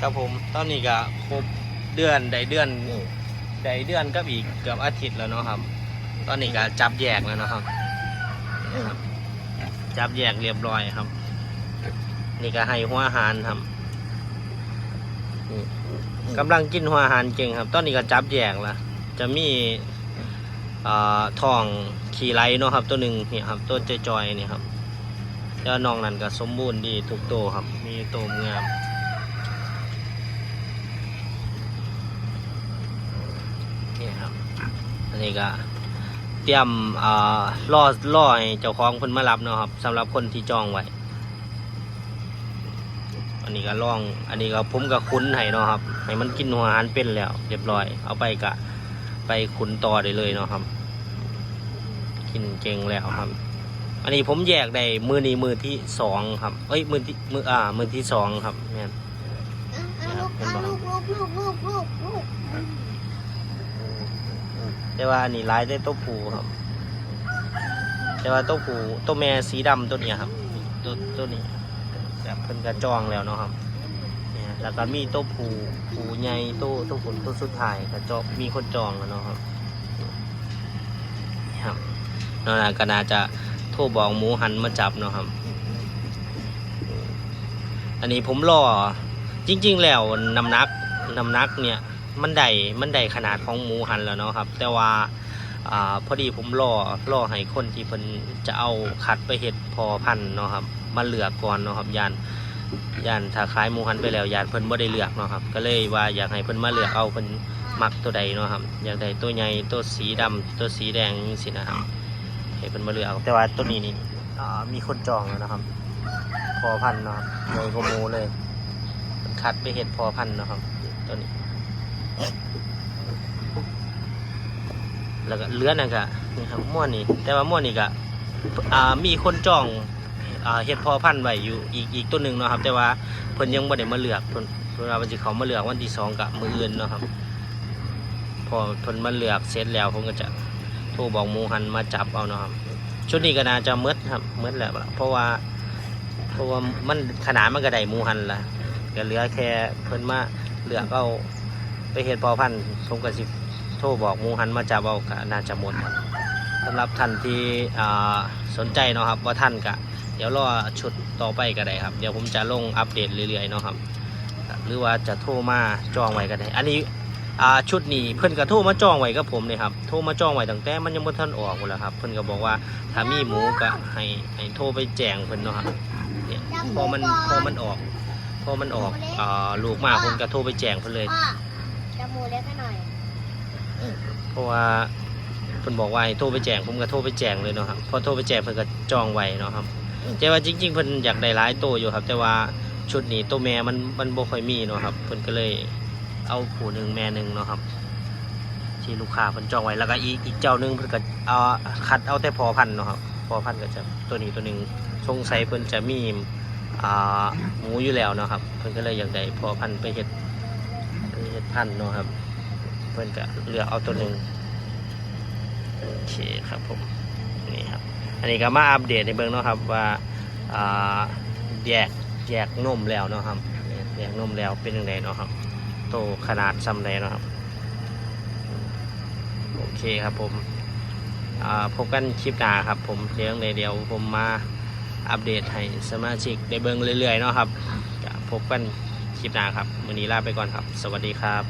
ครับผมตอนนี้ก็ครบเดือนได้เดือนได้เดือนกับอีกเกือบอาทิตย์แล้วเนาะครับ ตอนนี้ก็จับแยกแล้วเนาะครับ จับแยกเรียบร้อยครับ นี่ก็ให้หัวอาหารครับนี่กำลังกินหัวอาหารเก่งครับ ตอนนี้ก็จับแยกล้วจะมีอ่าทองขี่ไรเนาะครับ ตัวหนึ่งนี่ครับ ตัวจอยๆนี่ครับแล้วน้องนั่นก็สมบูรณ์ดีทุกตัวครับ มีตัวงามนี่ครับ อั นนี้ก็เตรียมอ่าล่อล่อให้เจ้าของคนมารับเนาะครับสำหรับคนที่จองไว้อันนี้ก็ล่อง อันนี้ก็ผมก็คุ้นให้เนาะครับ ให้มันกินหัวหารเป็นแล้ว เรียบร้อย เอาไปกะไปขุนต่อได้เลยเนาะครับ กินเก่งแล้วครับ อันนี้ผมแยกได้มือนี้มือที่สองครับ เอ้ยมือที่มืออ่า มือที่สองครับแม่นเอาลูกลูกลูกลูกลูกลูก แต่ว่านนี้ลายได้ตัวผูครับ แต่ว่าตัวผูตัวแม่สีดำตัวนี้ครับ ตัวตัวนี้แบบเพิ่นกระจองแล้วเนาะครับเนี่ยแล้วก็มีตัวผูผูใหญ่ตัวตัวผลตัวสุดท้ายกระจองมีคนจองแล้วเนาะครับนี่ครับนั่นนะก็น่าจะโทรบอกหมูหันมาจับเนาะครับ อันนี้ผมรอจริง ๆ แล้วน้ำนักน้ำนักเนี่ย มันได้มันได้ขนาดของหมูหันแล้วเนาะครับ แต่ว่าอ่าพอดีผมรอรอให้คนที่เพิ่นจะเอาคัดไปเห็ดพอพันธุ์เนาะครับมาเลือกก่อนเนาะครับยานยานถ้าขายหมูหันไปแล้วยานเพิ่นบ่ได้เลือกเนาะครับ ก็เลยว่าอยากให้เพิ่นมาเลือกเอาเพิ่นมักตัวใดเนาะครับ อยากได้ตัวใหญ่ตัวสีดำตัวสีแดงสินะครับให้เพิ่นมาเลือกเอาแต่ว่าตัวนี้นี่อ่ามีคนจองแล้วนะครับ พอพันธุ์เนาะครับใหญ่กว่าหมูเลยเพิ่นคัดไปเห็ดพอพันธุ์เนาะครับตัวนี้ แล้วก็เลือนั่นก็นี่ครับม่วนนี่แต่ว่าม่วนนี่ก็มีคนจองเฮ็ดพอพันไว้อยู่อีกอีกตัวหนึ่งเนาะครับ แต่ว่าเพิ่นยังบ่ได้มาเลือกเพิ่นเว่ามันสิเขามาเลือกวันที่สองกับมื้ออื่นเนาะครับ พอเพิ่นมาเลือกเสร็จแล้วผมก็จะโทรบอกมูหันมาจับเอาเนาะครับชุดนี้ก็น่าจะมืดครับมืดแล้วล่ะเพราะว่า เพราะว่ามันขนาดมันก็ได้มูหันละก็เหลือแค่เพิ่นมาเลือกเอา ไปเฮ็ดพอพันธุ์ผมก็สิโทรบอกมูหันมาจับเอากะน่าจะหมดครับสำหรับท่านที่สนใจเนาะครับว่าท่านกะเดี๋ยวรอชุดต่อไปก็ได้ครับ เดี๋ยวผมจะลงอัปเดตเรื่อยๆเนาะครับ หรือว่าจะโทรมาจองไว้ก็ได้ อันนี้ชุดนี้เพิ่อนก็โทรมาจองไว้กับผมเลยครับ โทรมาจองไว้ตั้งแต่มันยังบ่ทันออกหมดแล้วครับ เพิ่อนก็บอกว่าถ้ามีหมูก็ให้ให้โทรไปแจ้งเพิ่อนเนาะครับพอมันพอมันออกพอมันออกอลูกมาผมก็โทรไปแจ้งเพิ่อนเลย พ่อจมูกเล็กให้หน่อยเพราะว่าเพิ่นบอกว่าให้โทรไปแจ้งผมก็โทรไปแจ้งเลยเนาะครับพอโทรไปแจ้งเพิ่นก็จองไว้เนาะครับแต่ว่าจริง ๆเพิ่นอยากได้หลายตัวอยู่ครับ แต่ว่าชุดนี้ตัวแม่มันมันบ่ค่อยมีเนาะครับเพิ่นก็เลยเอาผู้หนึ่งแม่หนึ่งเนาะครับ ที่ลูกค้าเพิ่นจองไว้แล้วก็อีกอีกเจ้าหนึงเพิ่นก็เอาคัดเอาแต่พอพันธุ์เนาะครับพอพันธุ์ก็จะตัวนี้ตัวหนึ่งสงสัยเพิ่นจะมีอ่าหมูอยู่แล้วเนาะครับ เพิ่นก็เลยอยากได้พอพันธุ์ไปเฮ็ดไป เฮ็ดพันธุ์เนาะครับ เพิ่อนก็เลือกเอาตัวหนึ่งโอเคครับผมนี่ครับ อันนี้ก็มาอัปเดตในเบื้องเนาะครับว่าแยกแยกนมแล้วเนาะครับแยกนมแล้วเป็นยังไงเนาะครับโตขนาดซ้ำใดเนาะครับโอเคครับผมพบกันคลิปหน้าครับ ผมเดี๋ยวในเดียวผมมาอัปเดตให้สมาชิกได้เบิ่งเรื่อยๆเนาะครับพบกัน คลิปหน้าครับวันนี้ลาไปก่อนครับ สวัสดีครับ